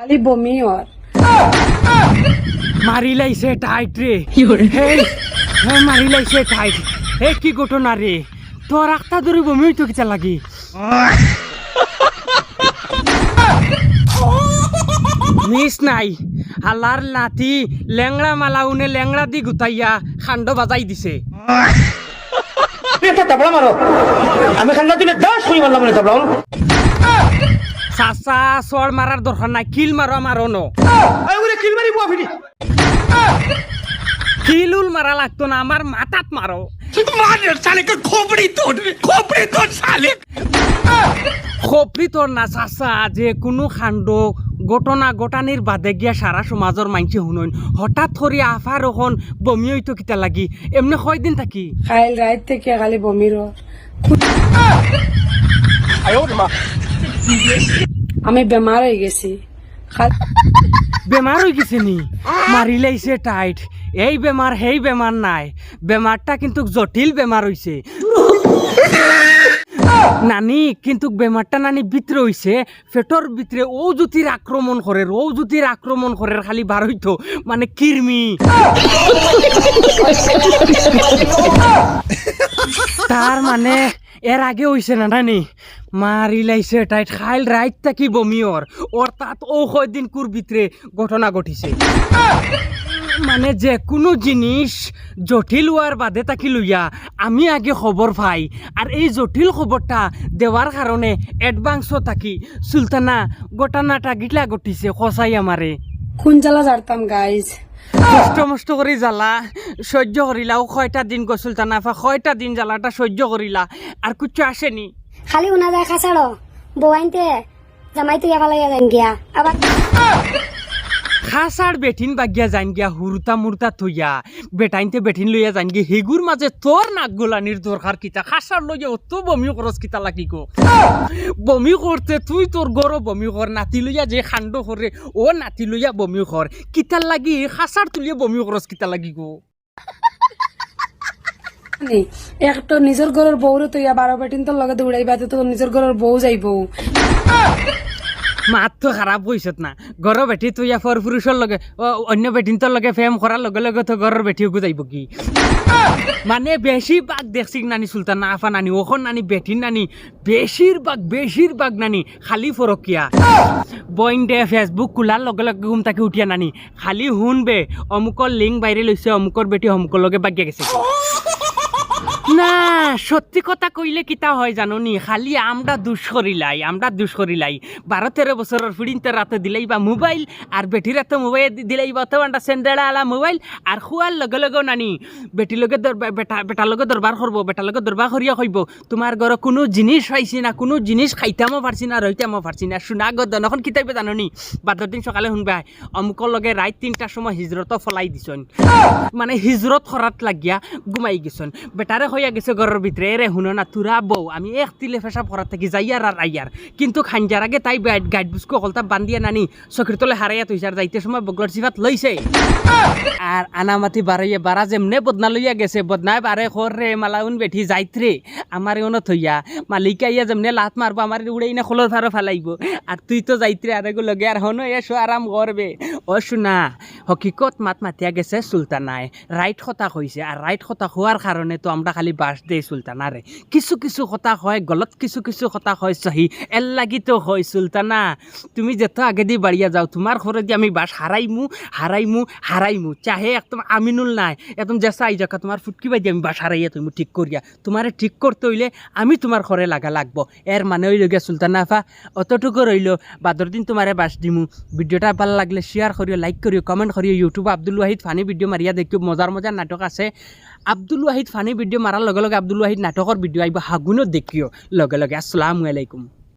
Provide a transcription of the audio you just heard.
খালি বমি ওর। মারি লাইছে টাইট রে। মারি লাইছে টাইট হে কি ঘটনা রে? তোর আখটা ধরে বমি হইতো কিতা লাগি? মিস নাই। হালার নাতি লেংড়া মালা উনে লেংড়া দি গুতাইয়া খান্ড বাজাই দিছে। মারো। আমি খান্না দিলে দশ কুড়ি মারলাম চাচা চর মারার দরকার নাই কিল মারো মারো ন কিল মারি বুয়া কিলুল মারা লাগতো না আমার মাথাত মারো খপরি তোর না চাচা যে কোনো খান্ড ঘটনা ঘটানির বাদে গিয়া সারা সমাজের মাইনছে শুনইন। হঠাৎ করে আফার ওখন বমি হইতো কিতা লাগি। এমনি কয়দিন থাকি। খাইল রাত থেকে খালি বমির আমি বেমার হয়ে গেছি। বেমার হয়ে গেছে নি? মারি লাইছে টাইট। এই বেমার, সেই বেমার নাই। বেমারটা কিন্তু জটিল বেমার হইছে। নানি, কিন্তু বেমারটা নানি ভিতরে হইছে। পেটর ভিতরে ও জুতির আক্রমণ করে ও জুতির আক্রমণ করে খালি বার হইতো। মানে কিরমি তার মানে এর আগে হইছে না নানি? মারি লাইছে টাইট, খাইল রাইত থাকি বমি ওর ওর তাত ও কয়দিন কুর ভিতরে ঘটনা ঘটিছে। মানে যে কোনো জিনিস জটিল হওয়ার বাদে তাকি লইয়া আমি আগে খবর পাই। আর এই জটিল খবরটা দেওয়ার কারণে অ্যাডভান্সও থাকি সুলতানা ঘটনাটা গিলা ঘটিছে খসাই আমারে কোন জ্বালা জারতাম গাইজ কষ্ট মষ্ট করে জ্বালা। সহ্য করিলা ও কয়টা দিন গো সুলতানা ফা কয়টা দিন জ্বালাটা সহ্য করিলা আর কিছু আসেনি খালি উনা যায় খাসাড়ো বউ আনতে জামাই তুই যান গিয়া। আবার খাসার বেঠিন বাগিয়া যাইন গিয়া হুরুতা মুরতা থইয়া। বেটাইনতে বেঠিন লইয়া যাইন গিয়া হেগুর মাঝে তোর নাক গোলানির দরকার কিতা। খাসার লইয়া অত বমি খরচ কিতা লাগি গো। বমি করতে তুই তোর গরো বমি কর নাতি লইয়া যে খান্ড করে ও নাতি লইয়া বমি কর কিতার লাগি খাসার তুলিয়া বমি খরচ কিতা লাগি গো। একটা নিজের ঘরের বউরে তো ইয়া বারো বেটিন তোর লগে দৌড়াইবা তো নিজের ঘরের বউ যাইব মাত তো খারাপ হইছত না। ঘৰৰ বেটি তুই ফর পুৰুষৰ লগে অন্য বেটিনটোৰ লগে ফেম কৰাৰ লগে লগে তো ঘৰৰ বেটিও যাইব কি? মানে বেশিরভাগ দেখছি নানি সুলতান আফা নানি, ওখন নানি বেটিন নানি বেশিরভাগ বেশিরভাগ নানি, খালি ফরকিয়া বইন দে ফেসবুক খোলার লগে লগে ঘুম তাকে উঠিয়া নানি। খালি শুন বে, অমুকৰ লিংক বাইরে লৈছে, অমুকৰ বেটি অমুকৰ লগে বাগিয়া গেছে না, সত্যি কথা কইলে কিতা হয় জানো নি খালি আমরা দুষ করিলাই আমরা দুষ করিলাই বারো তেরো বছরের ফিডিনতে রাতে দিলাই বা মোবাইল, আর বেটির রাতে মোবাইল দিলাই বা তো একটা সেন্ডেলা আলা মোবাইল, আর খুয়ার লগে লগে নানি, বেটি লগে বেটা বেটার লগে দরবার করব বেটার লগে দরবার করিয়া কইব, তোমার ঘরে কোনো জিনিস পাইছি না, কোনো জিনিস খাইতামও পারছি না রইতামও পারছি না। শুনা গদ এখন কিতাইবে জানো নি বাদর দিন সকালে শুনবা, অমুকৰ লগে রাত তিনটার সময় হিজরত ফলাই দিছন মানে হিজরত করাত লাগিয়া ঘুমাই গেছন বেটারে হইয়া গেছে ঘরের ভিতরে। এরে শুনো না, তুরা বউ, আমি এক তিলে ফেসা পড়ার থাকি, যাইয়ার আর আইয়ার। কিন্তু খাঞ্জার আগে তাই গাইড বুসকো কলতা বান্ধিয়া নানি চকির তলে হারাইয়া আর যাইতে সময় বগলর সিফাত লইছে। আর আনামাতি বাড়াইয়া বাড়া যেমনে বদনা লইয়া গেছে বদনাই বারে খর রে মালাউন বেঠি যাইত্রে আমার এনে থইয়া মালিকা ইয়া যেমনে লাত মারবো, আমার উড়াই না খোলর ফারো ফেলাইব। আর তুই তো যাইত্রে আর লগে, আর হনো এসো আরাম করবে। ও শুনা হকিকত মাত মাতিয়া গেছে সুলতানায় রাইট কথা কইছে আর রাইট কথা হওয়ার কারণে তো আমরা খালি বাস দেই সুলতানারে কিছু কিছু কথা হয়, গলত কিছু কিছু কথা হয় সহি এর লাগি তো হয় সুলতানা তুমি যেত আগে দিয়ে বাড়িয়া যাও তোমার ঘরে দিয়ে আমি বাস হারাইমু হারাইমু হারাইমু চাহে একদম আমিনুল নাই। একদম জেসা আই যাকা তোমার ফুটকি দিয়ে আমি বাস হারাইয়া তুমি ঠিক করিয়া তোমারে ঠিক করতে হইলে আমি তোমার ঘরে লাগা লাগবো। এর মানে হইল গিয়া সুলতানা আফা অতটুকু রইল বাদর দিন তোমারে বাস দিমু। ভিডিওটা ভালো লাগলে শেয়ার করিও লাইক করিও কমেন্ট করিও YouTube Abdul Wahid funny video মারিয়া দেখিও মজাৰ মজার নাটক আছে। আব্দুল ওয়াহিদ ফানি ভিডিও মাৰাৰ লগে লগে আব্দুল ওয়াহিদ নাটকৰ ভিডিও আহিব, হাগুনত দেখিও। লগে লগে আসসালামু আলাইকুম।